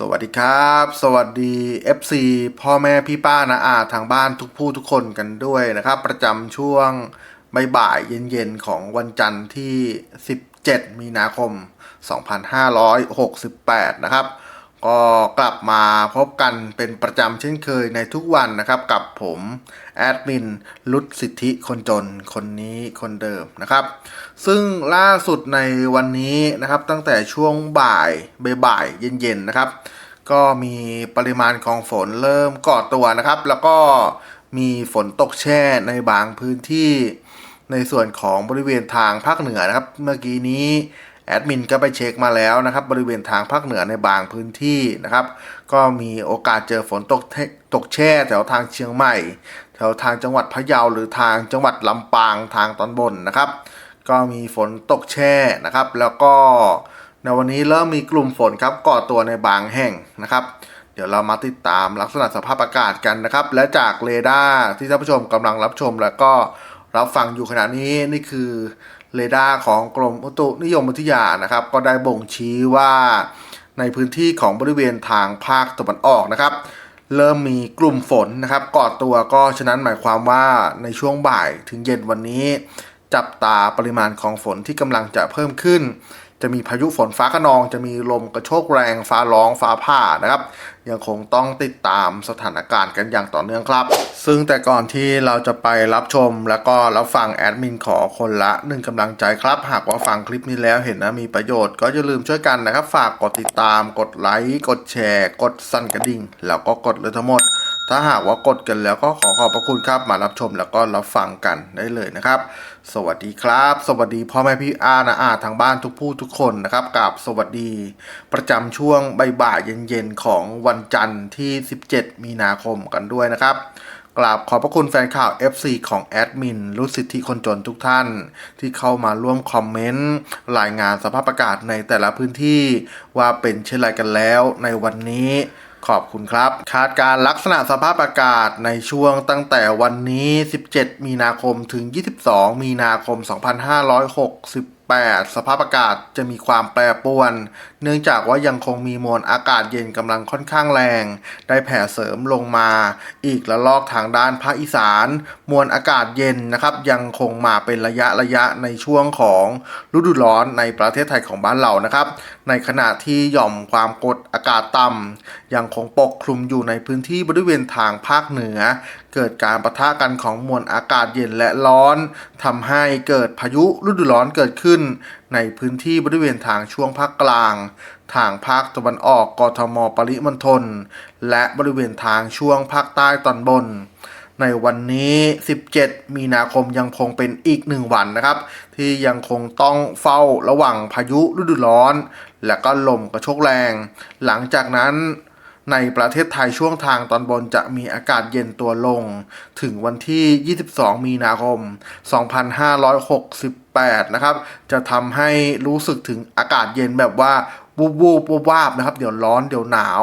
สวัสดีครับ สวัสดี FC พ่อแม่พี่ป้านะอาทางบ้านทุกผู้ทุกคนกันด้วยนะครับ ประจำช่วงบ่ายเย็นๆ ของวันจันทร์ที่ 17 มีนาคม 2568 นะครับ ก็กลับมาพบกันเป็นประจำเช่นเคยในทุกวันนะครับ กับผมแอดมินลุดสิทธิคนจนคนนี้คนเดิมนะครับ ซึ่งล่าสุดในวันนี้นะครับ ตั้งแต่ช่วงบ่ายบ่ายเย็นๆนะครับ ก็มีปริมาณของฝนเริ่มก่อตัวนะครับ แล้วก็มีฝนตกแช่ในบางพื้นที่ในส่วนของบริเวณทางภาคเหนือนะครับ เมื่อกี้นี้ แอดมินก็ไปเช็คมาแล้วนะครับ บริเวณทางภาคเหนือในบางพื้นที่นะครับ ก็มีโอกาสเจอฝนตกตกแช่แถวทางเชียงใหม่ แถวทางจังหวัดพะเยาหรือทางจังหวัดลำปางทางตอนบนนะครับ ก็มีฝนตกแช่นะครับ แล้วก็ในวันนี้เริ่มมีกลุ่มฝนครับก่อตัวในบางแห่งนะครับ เดี๋ยวเรามาติดตามลักษณะสภาพอากาศกันนะครับ และจากเรดาร์ที่ท่านผู้ชมกำลังรับชม แล้วก็รับฟังอยู่ขณะนี้นี่คือ เรดาร์ของกรมอุตุนิยมวิทยานะครับ ก็ได้บ่งชี้ว่าในพื้นที่ของบริเวณทางภาคตะวันออกนะครับ เริ่มมีกลุ่มฝนนะครับก่อตัวก็ฉะนั้นหมายความว่าในช่วงบ่ายถึงเย็นวันนี้ จับตาปริมาณของฝนที่กำลังจะเพิ่มขึ้น จะมีพายุฝนฟ้าขนอง จะมีลมกระโชกแรง ฟ้าร้องฟ้าผ่านะครับ ยังคงต้องติดตามสถานการณ์กันอย่างต่อเนื่องครับ ซึ่งแต่ก่อนที่เราจะไปรับชม แล้วก็รับฟังแอดมินขอคนละหนึ่งกำลังใจครับ หากว่าฟังคลิปนี้แล้วเห็นนะมีประโยชน์ก็อย่าลืมช่วยกันนะครับ ฝากกดติดตาม กดไลค์ กดแชร์ กดสั่นกระดิ่ง แล้วก็กดเลยทั้งหมด ถ้าหากว่ากดกันแล้วก็ขอขอบพระคุณครับ มารับชมแล้วก็รับฟังกันได้เลยนะครับ สวัสดีครับ สวัสดีพ่อแม่พี่อานะอาทางบ้านทุกผู้ทุกคนนะครับกับสวัสดี ประจำช่วงบ่ายเย็นๆของวันจันทร์ที่ 17 มีนาคมกันด้วยนะครับกราบขอบพระคุณแฟนข่าว FC ของแอดมินรู้สิทธิคนจนทุกท่าน ที่เข้ามาร่วมคอมเมนต์ รายงานสภาพอากาศในแต่ละพื้นที่ว่าเป็นเช่นไรกันแล้วในวันนี้ ขอบคุณครับ คาดการลักษณะสภาพอากาศในช่วงตั้งแต่วันนี้ 17 มีนาคมถึง 22 มีนาคม 2560 8 สภาพอากาศจะมีความแปรปรวน เนื่องจากว่ายังคงมีมวลอากาศเย็นกำลังค่อนข้างแรง ได้แผ่เสริมลงมา อีกระลอกทางด้านภาคอีสาน มวลอากาศเย็นนะครับ ยังคงมาเป็นระยะระยะในช่วงของฤดูร้อนในประเทศไทยของบ้านเรานะครับ ในขณะที่หย่อมความกดอากาศต่ำยังคงปกคลุมอยู่ในพื้นที่บริเวณทางภาคเหนือ เกิดการปะทะกันของมวลอากาศเย็นและร้อนทำให้เกิดพายุฤดูร้อนเกิดขึ้น ในพื้นที่บริเวณทางช่วงภาคกลาง ทางภาคตะวันออกกทมปริมณฑลและบริเวณทางช่วงภาคใต้ตอนบนในวันนี้ 17 มีนาคมยังคงเป็นอีกหนึ่งวันนะครับ ที่ยังคงต้องเฝ้าระว่างพายุฤดูร้อน และก็ลมกระโชกแรง หลังจากนั้น ในประเทศไทยช่วงทางตอนบนจะมีอากาศเย็นตัวลง ถึงวันที่ 22 มีนาคม 2568 นะครับ จะทำให้รู้สึกถึงอากาศเย็นแบบว่าวูบวูบวูบวาบนะครับ เดี๋ยวร้อนเดี๋ยวหนาว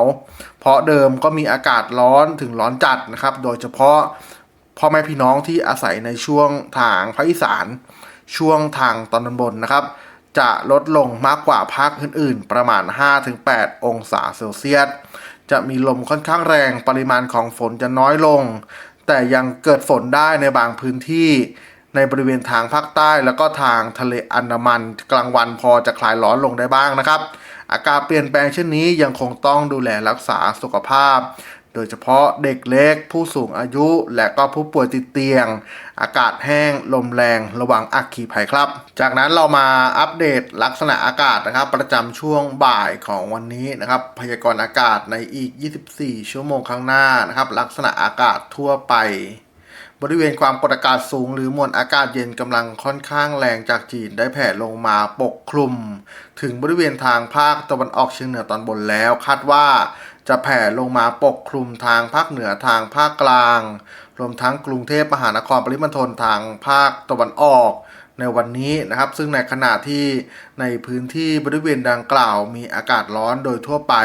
เพราะเดิมก็มีอากาศร้อนถึงร้อนจัดนะครับ โดยเฉพาะพ่อแม่พี่น้องที่อาศัยในช่วงทางภาคอีสาน ช่วงทางตอนบนนะครับ จะลดลงมากกว่าภาคอื่น ๆ ประมาณ 5-8 องศาเซลเซียส จะมีลมค่อนข้างแรงปริมาณของฝนจะน้อยลง แต่ยังเกิดฝนได้ในบางพื้นที่ ในบริเวณทางภาคใต้แล้วก็ทางทะเลอันดามัน กลางวันพอจะคลายร้อนลงได้บ้างนะครับ อากาศเปลี่ยนแปลงเช่นนี้ยังคงต้องดูแลรักษาสุขภาพ โดยเฉพาะเด็กเล็ก ผู้สูงอายุ และก็ผู้ป่วยติดเตียง อากาศแห้ง ลมแรง ระวังอักขีภัยครับ จากนั้นเรามาอัปเดตลักษณะอากาศนะครับ ประจำช่วงบ่ายของวันนี้นะครับ พยากรณ์อากาศในอีก 24 ชั่วโมงข้างหน้านะครับ ลักษณะอากาศทั่วไป บริเวณความกดอากาศสูงหรือมวลอากาศเย็นกำลังค่อนข้างแรงจากจีนได้แผ่ลงมาปกคลุม ถึงบริเวณทางภาคตะวันออกเฉียงเหนือตอนบนแล้ว คาดว่าจะแผ่ลงมาปกคลุมทางภาคเหนือทางภาคกลาง รวมทั้งกรุงเทพมหานครปริมณฑลทางภาคตะวันออกในวันนี้นะครับ ซึ่งในขณะที่ในพื้นที่บริเวณดังกล่าว มีอากาศร้อนโดยทั่วไป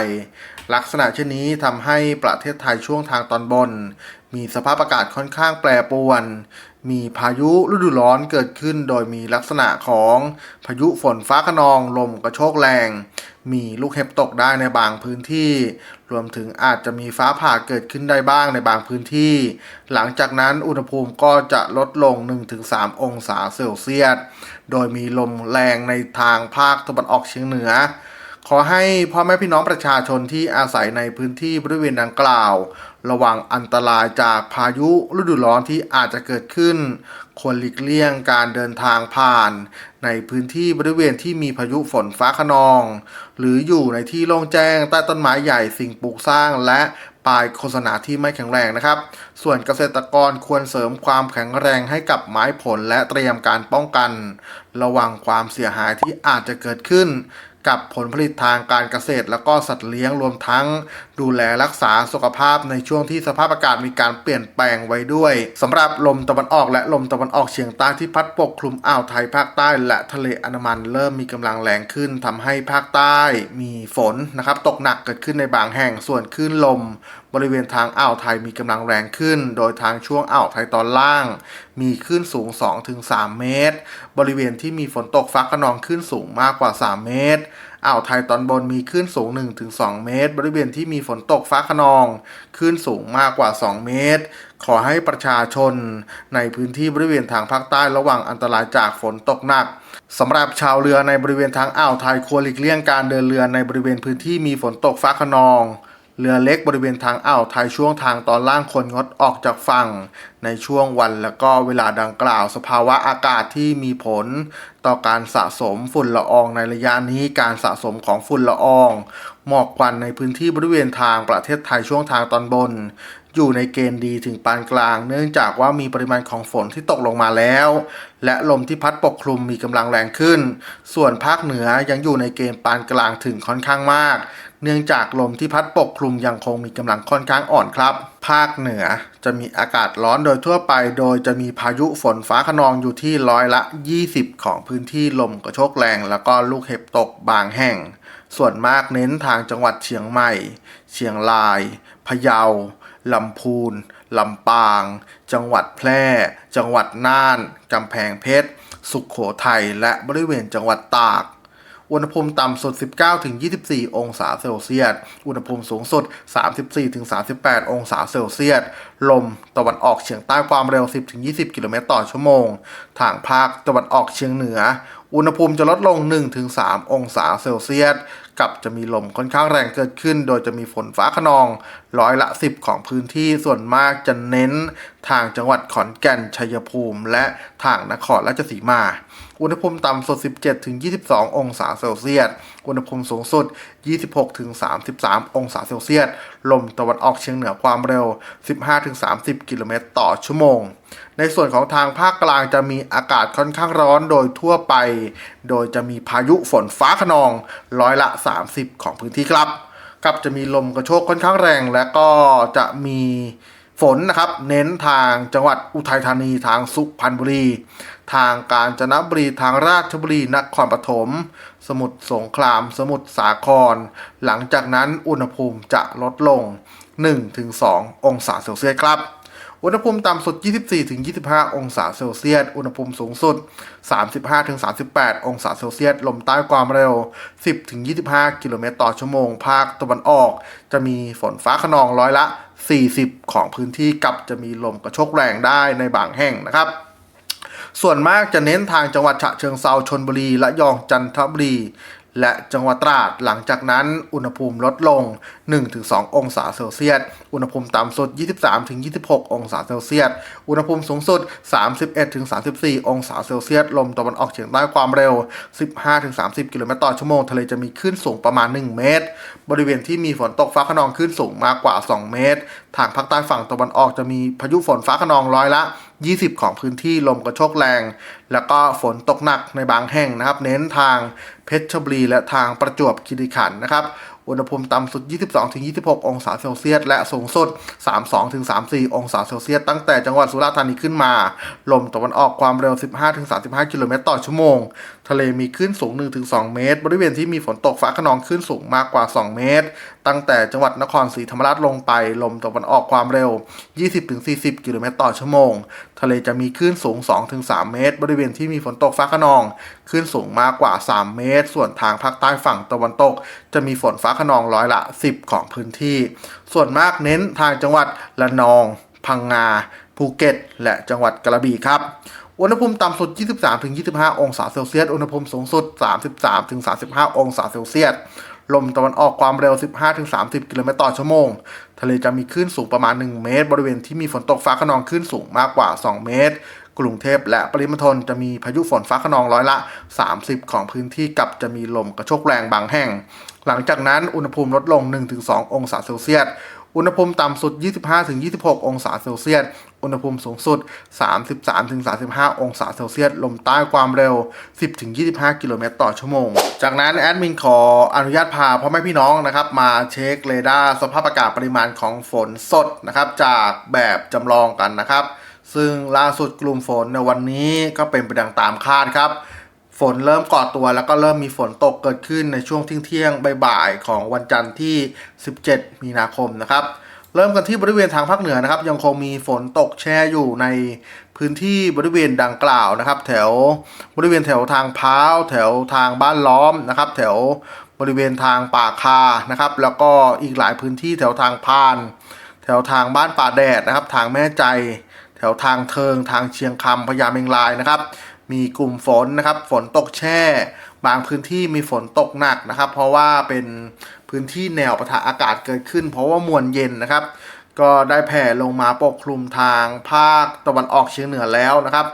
ลักษณะเช่นนี้ทำให้ประเทศไทยช่วงทางตอนบน มีสภาพอากาศค่อนข้างแปรปรวน มีพายุฤดูร้อนเกิดขึ้น โดยมีลักษณะของพายุฝนฟ้าขนองลมกระโชกแรง มีลูกเห็บตกได้ในบางพื้นที่ รวมถึงอาจจะมีฟ้าผ่าเกิดขึ้นได้บ้างในบางพื้นที่ หลังจากนั้นอุณหภูมิก็จะลดลง 1-3 องศาเซลเซียส โดยมีลมแรงในทางภาคตะวันออกเฉียงเหนือ ขอให้พ่อแม่พี่น้องประชาชนที่อาศัยในพื้นที่บริเวณดังกล่าว ระวังอันตรายจากพายุฤดูร้อนที่อาจจะเกิดขึ้น ควรหลีกเลี่ยงการเดินทางผ่าน ในพื้นที่บริเวณที่มีพายุฝนฟ้าขนอง หรืออยู่ในที่โล่งแจ้งใต้ต้นไม้ใหญ่สิ่งปลูกสร้างและป้ายโฆษณาที่ไม่แข็งแรงนะครับ ส่วนเกษตรกรควรเสริมความแข็งแรงให้กับไม้ผลและเตรียมการป้องกัน ระวังความเสียหายที่อาจจะเกิดขึ้น กับผลผลิตทางการเกษตร แล้วก็สัตว์เลี้ยงรวมทั้ง ดูแลรักษาสุขภาพในช่วงที่สภาพอากาศมีการเปลี่ยนแปลงไว้ด้วยสำหรับลมตะวันออกและลมตะวันออกเฉียงใต้ที่พัดปกคลุมอ่าวไทยภาคใต้ และทะเลอันดามันเริ่มมีกำลังแรงขึ้นทำให้ภาคใต้มีฝนนะครับตกหนักเกิดขึ้นในบางแห่งส่วนคลื่นลมบริเวณทางอ่าวไทยมีกำลังแรงขึ้น โดยทางช่วงอ่าวไทยตอนล่าง มีคลื่นสูง 2-3 เมตร บริเวณที่มีฝนตกฟ้าขนองคลื่นสูงมากกว่า 3 เมตรอ่าวไทยตอนบนมีคลื่นสูง 1-2 เมตร บริเวณที่มีฝนตกฟ้าขนองคลื่นสูงมากกว่า 2 เมตร ขอให้ประชาชน ในพื้นที่บริเวณทางภาคใต้ระวังอันตรายจากฝนตกหนักสำหรับชาวเรือในบริเวณทางอ่าวไทยควรหลีกเลี่ยงการเดินเรือในบริเวณพื้นที่มีฝนตกฟ้าขนอง เรือเล็กบริเวณทางอ่าวไทยช่วงทางตอนล่างควรงดออกจากฝั่ง ในช่วงวันและก็เวลาดังกล่าว สภาวะอากาศที่มีผล ต่อการสะสมฝุ่นละอองในระยะนี้การสะสมของฝุ่นละออง หมอกควันในพื้นที่บริเวณทางประเทศไทยช่วงทางตอนบน อยู่ในเกณฑ์ดีถึงปานกลาง เนื่องจากว่ามีปริมาณของฝนที่ตกลงมาแล้ว และลมที่พัดปกคลุมมีกำลังแรงขึ้น ส่วนภาคเหนือยังอยู่ในเกณฑ์ปานกลางถึงค่อนข้างมาก เนื่องจากลมที่พัดปกคลุมยังคงมีกำลังค่อนข้างอ่อนครับ ภาคเหนือจะมีอากาศร้อนโดยทั่วไป โดยจะมีพายุฝนฟ้าขนองอยู่ที่ร้อยละ 20 ของพื้นที่ลมกระโชกแรง แล้วก็ลูกเห็บตกบางแห่ง ส่วนมากเน้นทางจังหวัดเชียงใหม่ เชียงราย พะเยา ลำพูน ลำปาง จังหวัดแพร่ จังหวัดน่าน กำแพงเพชร สุขโขทัย และบริเวณจังหวัดตาก อุณหภูมิต่ำสุด 19-24 องศาเซลเซียส อุณหภูมิสูงสุด 34-38 องศาเซลเซียส ลมตะวันออกเฉียงใต้ความเร็ว 10-20 กิโลเมตรต่อชั่วโมง ทางภาคตะวันออกเฉียงเหนือ อุณหภูมิจะลดลง 1-3 องศาเซลเซียส กับจะมีลมค่อนข้างแรงเกิดขึ้น โดยจะมีฝนฟ้าขนอง ร้อยละ 10 ของพื้นที่ส่วนมากจะเน้น ทางจังหวัดขอนแก่น ชัยภูมิ และทางนครราชสีมา อุณหภูมิต่ำสุด 17-22 องศาเซลเซียส อุณหภูมิสูงสุด 26-33 องศาเซลเซียส ลมตะวันออกเฉียงเหนือความเร็ว 15-30 กิโลเมตรต่อชั่วโมง ในส่วนของทางภาคกลางจะมีอากาศค่อนข้างร้อนโดยทั่วไป โดยจะมีพายุฝนฟ้าขนองร้อยละ 30 ของพื้นที่ครับ กับจะมีลมกระโชกค่อนข้างแรงและก็จะมี ฝนนะครับเน้นทางจังหวัดอุทัยธานีทางสุพรรณบุรี ทางกาญจนบุรีทางราชบุรีนครปฐมสมุทรสงคราม สมุทรสาคร หลังจากนั้นอุณหภูมิจะลดลง 1-2 องศาเซลเซียสครับ อุณหภูมิต่ำสุด 24-25 องศาเซลเซียส อุณหภูมิสูงสุด 35-38 องศาเซลเซียส ลมใต้ความเร็ว 10-25 กิโลเมตรต่อชั่วโมง ภาคตะวันออก จะมีฝนฟ้าขนองร้อยละ 40 ของพื้นที่กับจะมีลมกระโชกแรงได้ในบางแห่งนะครับ ส่วนมากจะเน้นทางจังหวัดฉะเชิงเซาชนบุรี และยองจันทบุรี และจังหวัดตราดหลังจากนั้นอุณหภูมิลดลง 1-2 องศาเซลเซียส อุณหภูมิต่ำสุด 23-26 องศาเซลเซียส อุณหภูมิสูงสุด 31-34 องศาเซลเซียส ลมตะวันออกเฉียงใต้ความเร็ว 15-30 กิโลเมตรต่อชั่วโมง ทะเลจะมีคลื่นสูงประมาณ 1 เมตร บริเวณที่มีฝนตกฟ้าขนองคลื่นสูงมากกว่า 2 เมตร ทางภาคใต้ฝั่งตะวันออกจะมีพายุฝนฟ้าขนองร้อยละ 20 ของพื้นที่ลมกระโชกแรง แล้วก็ฝนตกหนักในบางแห่งนะครับ เน้นทางเพชรบุรีและทางประจวบคีรีขันธ์นะครับอุณหภูมิต่ำสุด 22-26 องศาเซลเซียส และสูงสุด 32-34 องศาเซลเซียส ตั้งแต่จังหวัดสุราษฎร์ธานีขึ้นมา ลมตะวันออกความเร็ว 15-35 กิโลเมตรต่อชั่วโมง ทะเลมีคลื่นสูง 1-2 เมตร บริเวณที่มีฝนตกฟ้าขนองคลื่นสูงมากกว่า 2 เมตร ตั้งแต่จังหวัดนครศรีธรรมราชลงไป ลมตะวันออกความเร็ว 20-40 กิโลเมตรต่อชั่วโมง ทะเลจะมีคลื่นสูง 2-3 เมตร บริเวณที่มีฝนตกฟ้าขนอง คลื่นสูงมากกว่า 3 เมตร ส่วนทางภาคใต้ฝั่งตะวันตก จะมีฝนฟ้าขนองร้อยละ 10 ของพื้นที่ ส่วนมากเน้นทางจังหวัดละนอง พังงา ภูเก็ต และจังหวัดกระบี่ครับอุณหภูมิต่ำสุด 23-25 องศาเซลเซียส อุณหภูมิสูงสุด 33-35 องศาเซลเซียส ลมตะวันออกความเร็ว 15-30 กิโลเมตรต่อชั่วโมง ทะเลจะมีคลื่นสูงประมาณ 1 เมตร บริเวณที่มีฝนตกฟ้าขนองคลื่นสูงมากกว่า 2 เมตร กรุงเทพและปริมณฑลจะมีพายุฝนฟ้าขนองร้อยละ 30 ของพื้นที่กับจะมีลมกระโชกแรงบางแห่ง หลังจากนั้นอุณหภูมิลดลง 1-2 องศาเซลเซียส อุณหภูมิต่ำสุด 25-26 องศาเซลเซียส อุณหภูมิสูงสุด 33-35 องศาเซลเซียส ลมใต้ความเร็ว 10-25 กิโลเมตรต่อชั่วโมง จากนั้นแอดมินขออนุญาตพาพ่อแม่พี่น้องนะครับ มาเช็คเรดาร์สภาพอากาศปริมาณของฝนสดนะครับ จากแบบจำลองกันนะครับ ซึ่งล่าสุดกลุ่มฝนในวันนี้ก็เป็นไปดังตามคาดครับ ฝนเริ่มก่อตัวแล้วก็เริ่มมีฝนตกเกิดขึ้นในช่วงเที่ยงบ่ายๆของวันจันทร์ที่ 17 มีนาคมนะครับ เริ่มกันที่บริเวณทางภาคเหนือนะครับ ยังคงมีฝนตกแช่อยู่ในพื้นที่บริเวณดังกล่าวนะครับ แถวบริเวณแถวทางเพ้าแถวทางบ้านล้อมนะครับ แถวบริเวณทางป่าคานะครับ แล้วก็อีกหลายพื้นที่แถวทางพาน แถวทางบ้านป่าแดดนะครับ ทางแม่ใจ แถวทางเทิงทางเชียงคำพญาเมงลายนะครับ มีกลุ่มฝนนะครับ ฝนตกแช่ บางพื้นที่มีฝนตกหนักนะครับ เพราะว่าเป็นพื้นที่แนวปะทะอากาศเกิดขึ้น เพราะว่ามวลเย็นนะครับ ก็ได้แผ่ลงมาปกคลุมทางภาคตะวันออกเฉียงเหนือแล้วนะครับ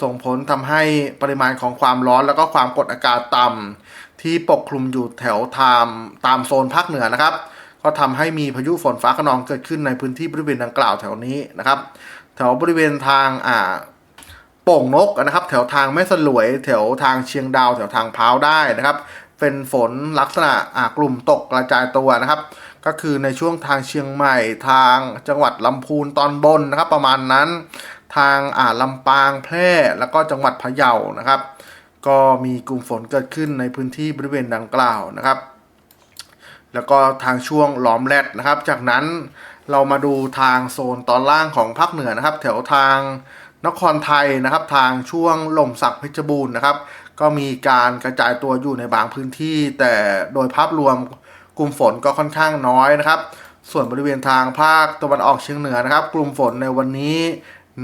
ส่งผลทำให้ปริมาณของความร้อนแล้วก็ความกดอากาศต่ำที่ปกคลุมอยู่แถวทามตามโซนภาคเหนือนะครับก็ทำให้มีพายุฝนฟ้าขนองเกิดขึ้นในพื้นที่บริเวณดังกล่าวแถวนี้นะครับ แถวบริเวณทางอ่า โป่งนกนะครับแถวทางแม่สลวย แถวทางเชียงดาว แถวทางพร้าวได้นะครับ เป็นฝนลักษณะอ่ากลุ่มตกกระจายตัวนะครับ ก็คือในช่วงทางเชียงใหม่ทางจังหวัดลำพูนตอนบนนะครับ ประมาณนั้น ทางอ่าลำปางแพร่แล้วก็จังหวัดพะเยานะครับ ก็มีกลุ่มฝนเกิดขึ้นในพื้นที่บริเวณดังกล่าวนะครับ แล้วก็ทางช่วงล้อมแรดนะครับ จากนั้นเรามาดูทางโซนตอนล่างของภาคเหนือนะครับ แถวทาง นครไทยนะครับ ทางช่วงหล่มสักเพชรบูรณ์นะครับ ก็มีการกระจายตัวอยู่ในบางพื้นที่ แต่โดยภาพรวมกลุ่มฝนก็ค่อนข้างน้อยนะครับ ส่วนบริเวณทางภาคตะวันออกเฉียงเหนือนะครับ กลุ่มฝนในวันนี้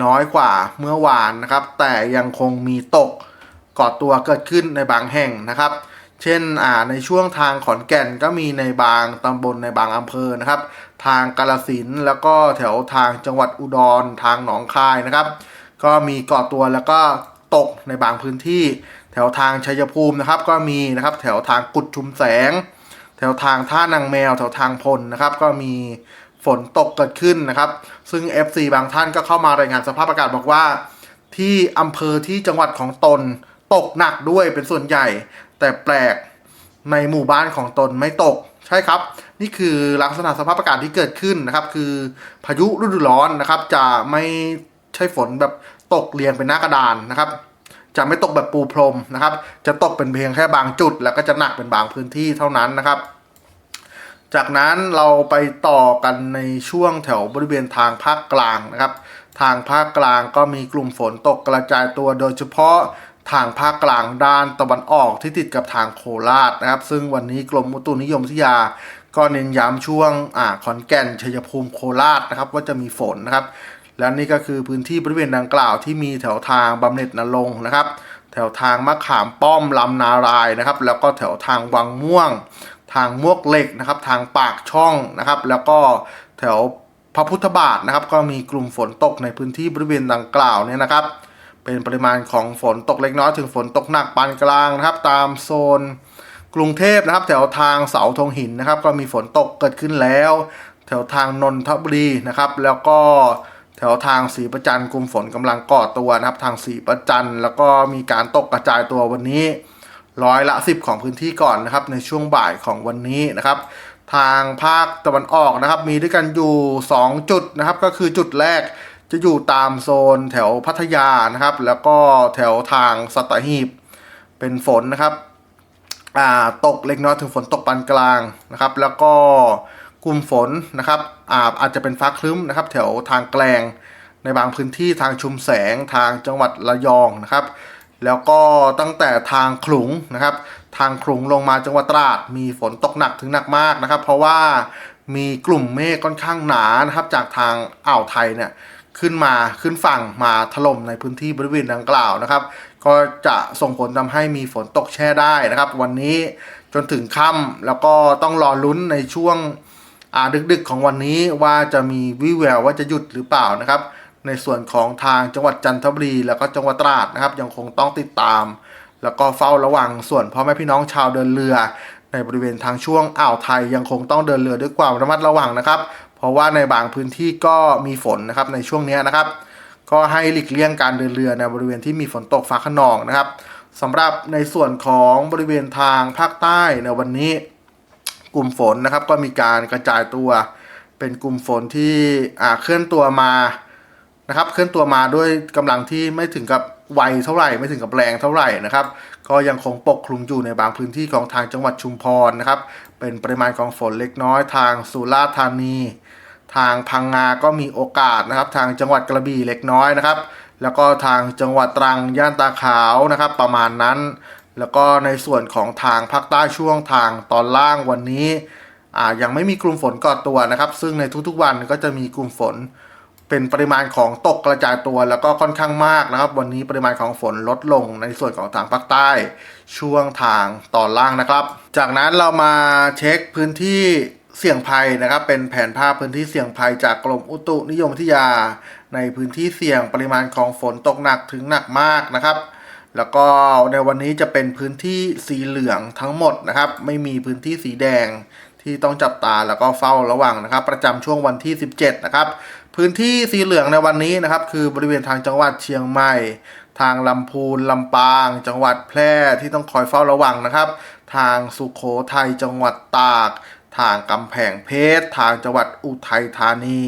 น้อยกว่าเมื่อวานนะครับ แต่ยังคงมีตกก่อตัวเกิดขึ้นในบางแห่งนะครับ เช่นอ่าในช่วงทางขอนแก่นก็มีในบางตำบลในบางอำเภอนะครับ ทางกาลสินแล้วก็แถวทางจังหวัดอุดรทางหนองคายนะครับ ก็มีก่อตัวแล้วก็ตกในบางพื้นที่ แถวทางชัยภูมินะครับ ก็มีนะครับแถวทางกุดชุมแสง แถวทางท่านางแมว แถวทางพลนะครับ ก็มีฝนตกเกิดขึ้นนะครับ ซึ่ง FC บางท่านก็เข้ามารายงานสภาพอากาศบอกว่า ที่อำเภอที่จังหวัดของตน ตกหนักด้วยเป็นส่วนใหญ่ แต่แปลกในหมู่บ้านของตนไม่ตกใช่ครับ นี่คือลักษณะสภาพอากาศที่เกิดขึ้นนะครับ คือพายุฤดูร้อนนะครับ จะไม่ ใช่ฝนแบบตกเรียงเป็นหน้ากระดานนะครับ จะไม่ตกแบบปูพรมนะครับ จะตกเป็นเพียงแค่บางจุด แล้วก็จะหนักเป็นบางพื้นที่เท่านั้นนะครับ จากนั้นเราไปต่อกันในช่วงแถวบริเวณทางภาคกลางนะครับ ทางภาคกลางก็มีกลุ่มฝนตกกระจายตัวโดยเฉพาะทางภาคกลางด้านตะวันออกที่ติดกับทางโคราชนะครับ ซึ่งวันนี้กรมอุตุนิยมวิทยา ก็เน้นย้ำช่วงอ่าขอนแก่นชัยภูมิโคราชนะครับ ว่าจะมีฝนนะครับ และนี่ก็คือพื้นที่บริเวณดังกล่าวที่มีแถวทางบำเหน็จนรงนะครับ แถวทางมะขามป้อมลำนารายนะครับ แล้วก็แถวทางวังม่วง ทางมวกเหล็กนะครับ ทางปากช่องนะครับ แล้วก็แถวพระพุทธบาทนะครับ ก็มีกลุ่มฝนตกในพื้นที่บริเวณดังกล่าวเนี่ยนะครับ เป็นปริมาณของฝนตกเล็กน้อยถึงฝนตกหนักปานกลางนะครับ ตามโซนกรุงเทพนะครับ แถวทางเสาธงหินนะครับ ก็มีฝนตกเกิดขึ้นแล้ว แถวทางนนทบุรีนะครับ แล้วก็ แถวทางสีประจันกลุ่มฝนกำลังก่อตัวนะครับ ทางสีประจันแล้วก็มีการตกกระจายตัววันนี้ร้อยละ 10 ของพื้นที่ก่อนนะครับ ในช่วงบ่ายของวันนี้นะครับ ทางภาคตะวันออกนะครับ มีด้วยกันอยู่ 2 จุดนะครับ ก็คือจุดแรกจะอยู่ตามโซนแถวพัทยานะครับ แล้วก็แถวทางสัตหีบเป็นฝนนะครับตกเล็กน้อยถึงฝนตกปานกลางนะครับ แล้วก็ กลุ่มฝนนะครับอาอาจจะเป็นฟ้าครึ้มนะครับ แถวทางแกลงในบางพื้นที่ทางชุมแสงทางจังหวัดระยองนะครับ แล้วก็ตั้งแต่ทางขลุงนะครับ ทางขลุงลงมาจังหวัดตราด มีฝนตกหนักถึงหนักมากนะครับ เพราะว่ามีกลุ่มเมฆค่อนข้างหนานะครับ จากทางอ่าวไทยเนี่ยขึ้นมาขึ้นฝั่งมาถล่มในพื้นที่บริเวณดังกล่าวนะครับ ก็จะส่งผลทำให้มีฝนตกแช่ได้นะครับ วันนี้จนถึงค่ำแล้วก็ต้องรอลุ้นในช่วง ดึกๆของวันนี้ว่าจะมีวิแววว่าจะหยุดหรือเปล่านะครับ ในส่วนของทางจังหวัดจันทบุรี แล้วก็จังหวัดตราดนะครับ ยังคงต้องติดตาม แล้วก็เฝ้าระวังส่วนพ่อแม่พี่น้องชาวเดินเรือ ในบริเวณทางช่วงอ่าวไทยยังคงต้องเดินเรือด้วยความระมัดระวังนะครับ เพราะว่าในบางพื้นที่ก็มีฝนนะครับในช่วงนี้นะครับ ก็ให้หลีกเลี่ยงการเดินเรือในบริเวณที่มีฝนตกฟ้าขนองนะครับสำหรับในส่วนของบริเวณทางภาคใต้ในวันนี้ กลุ่มฝนนะครับ ก็มีการกระจายตัว เป็นกลุ่มฝนที่เคลื่อนตัวมานะครับ เคลื่อนตัวมาด้วยกำลังที่ไม่ถึงกับไวเท่าไหร่ ไม่ถึงกับแรงเท่าไหร่นะครับ ก็ยังคงปกคลุมอยู่ในบางพื้นที่ของทางจังหวัดชุมพรนะครับ เป็นปริมาณของฝนเล็กน้อยทางสุราษฎร์ธานี ทางพังงา ก็มีโอกาสนะครับ ทางจังหวัดกระบี่เล็กน้อยนะครับ แล้วก็ทางจังหวัดตรังย่านตาขาวนะครับ ประมาณนั้น แล้วก็ในส่วนของทางภาคใต้ช่วงทางตอนล่างวันนี้ยังไม่มีกลุ่มฝนก่อตัวนะครับ ซึ่งในทุกๆวันก็จะมีกลุ่มฝนเป็นปริมาณของตกกระจายตัวแล้วก็ค่อนข้างมากนะครับ วันนี้ปริมาณของฝนลดลงในส่วนของทางภาคใต้ ช่วงทางตอนล่างนะครับ จากนั้นเรามาเช็คพื้นที่เสี่ยงภัยนะครับ เป็นแผนภาพพื้นที่เสี่ยงภัยจากกรมอุตุนิยมวิทยา ในพื้นที่เสี่ยงปริมาณของฝนตกหนักถึงหนักมากนะครับ แล้วก็ในวันนี้จะเป็นพื้นที่สีเหลืองทั้งหมดนะครับ ไม่มีพื้นที่สีแดงที่ต้องจับตาแล้วก็เฝ้าระวังนะครับ ประจำช่วงวันที่ 17 นะครับ พื้นที่สีเหลืองในวันนี้นะครับ คือบริเวณทางจังหวัดเชียงใหม่ ทางลำพูนลำปาง จังหวัดแพร่ที่ต้องคอยเฝ้าระวังนะครับ ทางสุขโขทัยจังหวัดตาก ทางกำแพงเพชรทางจังหวัดอุทัยธานี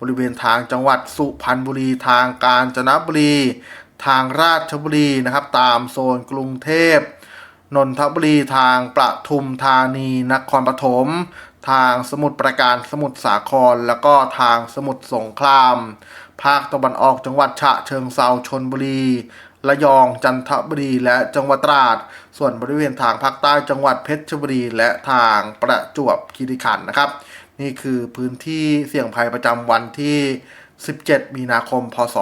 บริเวณทางจังหวัดสุพรรณบุรีทางกาญจนบุรี ทางราชบุรีนะครับ ตามโซนกรุงเทพนนทบุรีทางประทุมธานีนครปฐมทางสมุทรปราการสมุทรสาคร แล้วก็ทางสมุทรสงคราม ภาคตะวันออกจังหวัดฉะเชิงเซาชนบุรีระยองจันทบุรีและจังหวัดตราด ส่วนบริเวณทางภาคใต้จังหวัดเพชรบุรี และทางประจวบคีรีขันธ์นะครับ นี่คือพื้นที่เสี่ยงภัยประจำวันที่ 17 มีนาคม พศ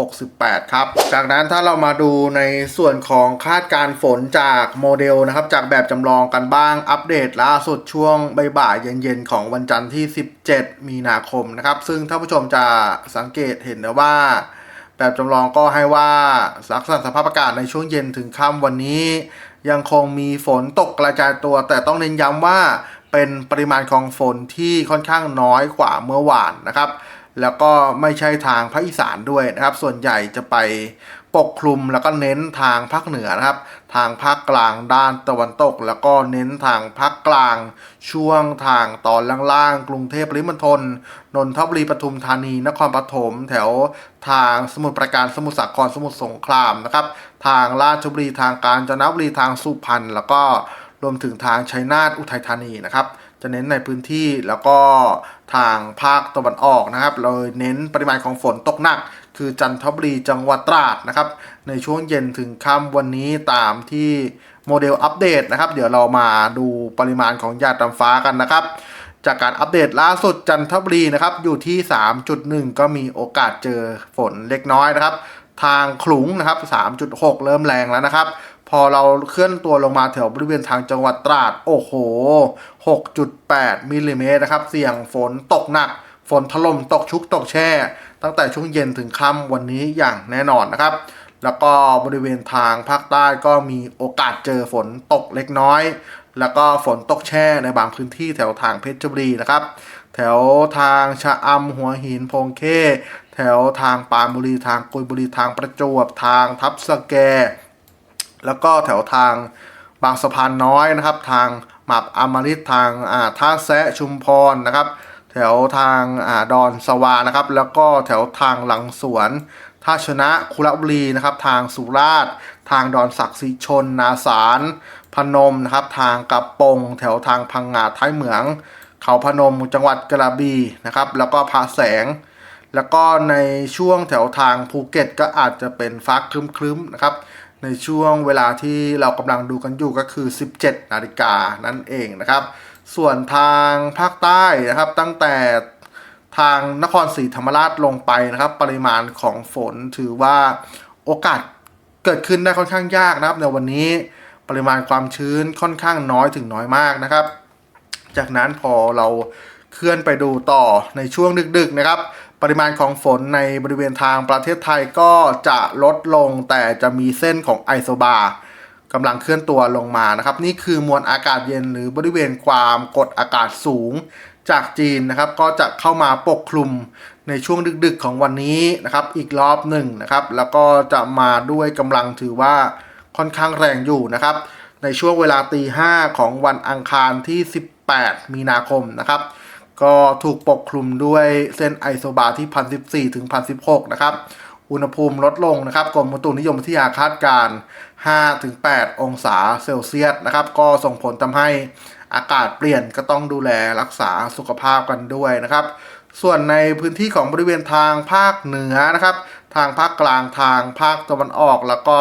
2568 ครับ จากนั้นถ้าเรามาดูในส่วนของคาดการฝนจากโมเดลนะครับ จากแบบจำลองกันบ้าง อัปเดตล่าสุดช่วงบ่ายเย็นๆ ของวันจันทร์ที่ 17 มีนาคมนะครับ ซึ่งท่านผู้ชมจะสังเกตเห็นนะว่า แบบจำลองก็ให้ว่าลักษณะสภาพอากาศในช่วงเย็นถึงค่ำวันนี้ ยังคงมีฝนตกกระจายตัว แต่ต้องเน้นย้ำว่า เป็นปริมาณของฝนที่ค่อนข้างน้อยกว่าเมื่อวานนะครับ แล้วก็ไม่ใช่ทางภาคอีสานด้วยนะครับ ส่วนใหญ่จะไปปกคลุมแล้วก็เน้นทางภาคเหนือนะครับ ทางภาคกลางด้านตะวันตก แล้วก็เน้นทางภาคกลาง ช่วงทางตอนล่างๆ กรุงเทพปริมณฑลนนทบุรีปทุมธานี นครปฐมแถวทางสมุทรปราการสมุทรสาครสมุทรสงครามนะครับ ทางราชบุรีทางกาญจนบุรีทางสุพรรณแล้วก็ รวมถึงทางชัยนาทอุทัยธานีนะครับ จะเน้นในพื้นที่แล้วก็ทางภาคตะวันออกนะครับเราเน้นปริมาณของฝนตกหนัก คือจันทบุรีจังหวัดตราดนะครับ ในช่วงเย็นถึงค่ำวันนี้ตามที่โมเดลอัปเดตนะครับ เดี๋ยวเรามาดูปริมาณของหยาดน้ำฟ้ากันนะครับจากการอัปเดตล่าสุดจันทบุรีนะครับอยู่ที่ 3.1 ก็มีโอกาสเจอฝนเล็กน้อยนะครับ ทางขลุงนะครับ 3.6 เริ่มแรงแล้วนะครับ พอเราเคลื่อนตัวลงมาแถวบริเวณทางจังหวัดตราด โอ้โห 6.8มิลลิเมตรนะครับ เสี่ยงฝนตกหนัก ฝนถล่มตกชุกตกแช่ ตั้งแต่ช่วงเย็นถึงค่ำวันนี้อย่างแน่นอนนะครับ แล้วก็บริเวณทางภาคใต้ก็มีโอกาสเจอฝนตกเล็กน้อย แล้วก็ฝนตกแช่ในบางพื้นที่แถวทางเพชรบุรีนะครับ แถวทางชะอำหัวหินพงเค แถวทางปานบุรีทางกุยบุรีทางประจวบทางทับสแก แล้วก็แถวทางบางสะพานน้อยนะครับ ทางหมับอมฤตทางอ่าท่าแซะชุมพรนะครับ แถวทางอ่าดอนสวานะครับ แล้วก็แถวทางหลังสวนท่าชนะคุระบุรีนะครับ ทางสุราษฎร์ทางดอนศักดิ์ศรีชน นาสารพนมนะครับ ทางกระปง แถวทางพังงาท้ายเหมือง เขาพนมจังหวัดกระบี่นะครับ แล้วก็พาแสง แล้วก็ในช่วงแถวทางภูเก็ตก็อาจจะเป็นฟ้าครึ้มๆนะครับ ในช่วงเวลาที่เรากำลังดูกันอยู่ก็คือ 17 นาฬิกานั่นเองนะครับ ส่วนทางภาคใต้นะครับตั้งแต่ทางนครศรีธรรมราชลงไปนะครับ ปริมาณของฝนถือว่าโอกาสเกิดขึ้นได้ค่อนข้างยากนะครับ ในวันนี้ปริมาณความชื้นค่อนข้างน้อยถึงน้อยมากนะครับ จากนั้นพอเราเคลื่อนไปดูต่อในช่วงดึกๆนะครับ ริมาณของฝนในบริเวณทางประเทศไทยก็จะลดลงแต่จะมีเส้นของไอโซบาร์กำลังเคลื่อนตัวลงมานะครับ นี่คือมวลอากาศเย็นหรือบริเวณความกดอากาศสูงจากจีนนะครับ ก็จะเข้ามาปกคลุมในช่วงดึกๆของวันนี้นะครับ อีกรอบหนึ่งนะครับ แล้วก็จะมาด้วยกำลังถือว่าค่อนข้างแรงอยู่นะครับ ในช่วงเวลาตีห้าของวันอังคารที่ 18 มีนาคมนะครับ ก็ถูกปกคลุมด้วยเส้นไอโซบาที่ 1,014 ถึง 1,016 นะครับ อุณหภูมิลดลงนะครับกรมอุตุนิยมวิทยาคาดการณ์5-8 องศาเซลเซียสนะครับ ก็ส่งผลทำให้อากาศเปลี่ยนก็ต้องดูแลรักษาสุขภาพกันด้วยนะครับ ส่วนในพื้นที่ของบริเวณทางภาคเหนือนะครับ ทางภาคกลางทางภาคตะวันออก แล้วก็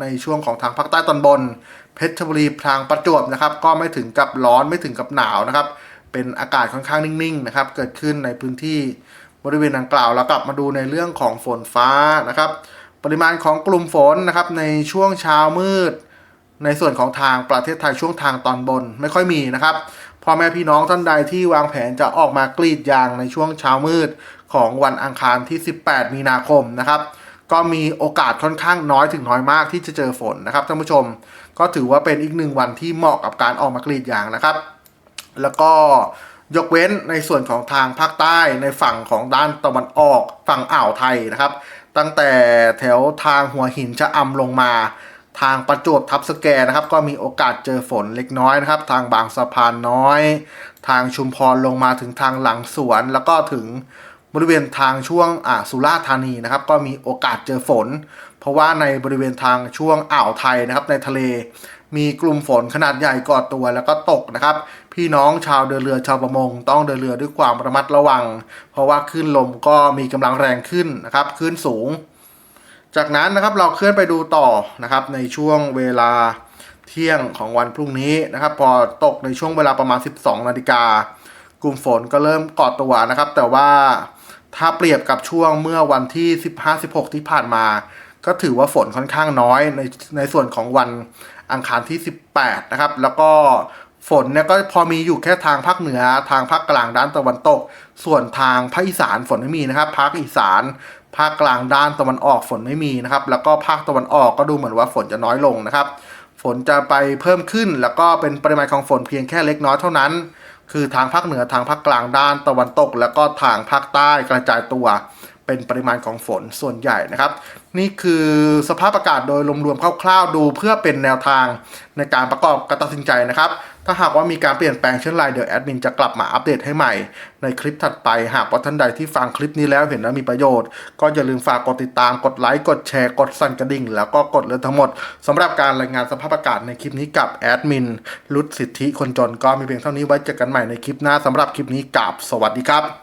ในช่วงของทางภาคใต้ตอนบน เพชรบุรีทางประจวบนะครับ ก็ไม่ถึงกับร้อนไม่ถึงกับหนาวนะครับ เป็นอากาศค่อนข้างนิ่งๆนะครับ เกิดขึ้นในพื้นที่บริเวณดังกล่าวแล้วกลับมาดูในเรื่องของฝนฟ้านะครับ ปริมาณของกลุ่มฝนนะครับในช่วงเช้ามืด ในส่วนของทางประเทศไทยช่วงทางตอนบนไม่ค่อยมีนะครับพ่อแม่พี่น้องท่านใดที่วางแผนจะออกมากรีดยางในช่วงเช้ามืดของวันอังคารที่ 18 มีนาคมนะครับ ก็มีโอกาสค่อนข้างน้อยถึงน้อยมากที่จะเจอฝนนะครับท่านผู้ชม ก็ถือว่าเป็นอีกหนึ่งวันที่เหมาะกับการออกมากรีดยางนะครับ แล้วก็ยกเว้นในส่วนของทางภาคใต้ในฝั่งของด้านตะวันออกฝั่งอ่าวไทยนะครับ ตั้งแต่แถวทางหัวหินชะอำลงมา ทางประจวบทับสแกนะครับ ก็มีโอกาสเจอฝนเล็กน้อยนะครับ ทางบางสะพานน้อย ทางชุมพรลงมาถึงทางหลังสวน แล้วก็ถึงบริเวณทางช่วงอ่าสุราษฎร์ธานีนะครับ ก็มีโอกาสเจอฝน เพราะว่าในบริเวณทางช่วงอ่าวไทยนะครับ ในทะเลมีกลุ่มฝนขนาดใหญ่ก่อตัวแล้วก็ตกนะครับ พี่น้องชาวเดินเรือชาวประมง ต้องเดินเรือด้วยความระมัดระวัง เพราะว่าคลื่นลมก็มีกำลังแรงขึ้นนะครับคลื่นสูง จากนั้นนะครับเราเคลื่อนไปดูต่อนะครับในช่วงเวลาเที่ยงของวันพรุ่งนี้นะครับ พอตกในช่วงเวลาประมาณ 12นาฬิกากลุ่มฝนก็เริ่มก่อตัวนะครับ แต่ว่าถ้าเปรียบกับช่วงเมื่อวันที่ 15-16 ที่ผ่านมา ก็ถือว่าฝนค่อนข้างน้อยในในส่วนของวันอังคารที่ 18 นะครับ แล้วก็ ฝนเนี่ยก็พอมีอยู่แค่ทางภาคเหนือทางภาคกลางด้านตะวันตก ส่วนทางภาคอีสานฝนไม่มีนะครับภาคอีสานภาคกลางด้านตะวันออกฝนไม่มีนะครับ แล้วก็ภาคตะวันออกก็ดูเหมือนว่าฝนจะน้อยลงนะครับ ฝนจะไปเพิ่มขึ้น แล้วก็เป็นปริมาณของฝนเพียงแค่เล็กน้อยเท่านั้น คือทางภาคเหนือทางภาคกลางด้านตะวันตก แล้วก็ทางภาคใต้กระจายตัว เป็นปริมาณของฝนส่วนใหญ่นะครับ นี่คือสภาพอากาศโดยรวมๆคร่าวๆดูเพื่อเป็นแนวทางในการประกอบการตัดสินใจนะครับ ถ้าหากว่ามีการเปลี่ยนแปลงเช่นไรเดี๋ยวแอดมินจะกลับมาอัปเดตให้ใหม่ ในคลิปถัดไปหากว่าท่านใดที่ฟังคลิปนี้แล้วเห็นว่ามีประโยชน์ ก็อย่าลืมฝากกดติดตามกดไลค์กดแชร์กดสั่นกระดิ่ง แล้วก็กดเลือทั้งหมดสำหรับการรายงานสภาพอากาศในคลิปนี้กับแอดมินรุดสิทธิคนจนก็มีเพียงเท่านี้ไว้เจอกันใหม่ในคลิปหน้าสำหรับคลิปนี้กับสวัสดีครับ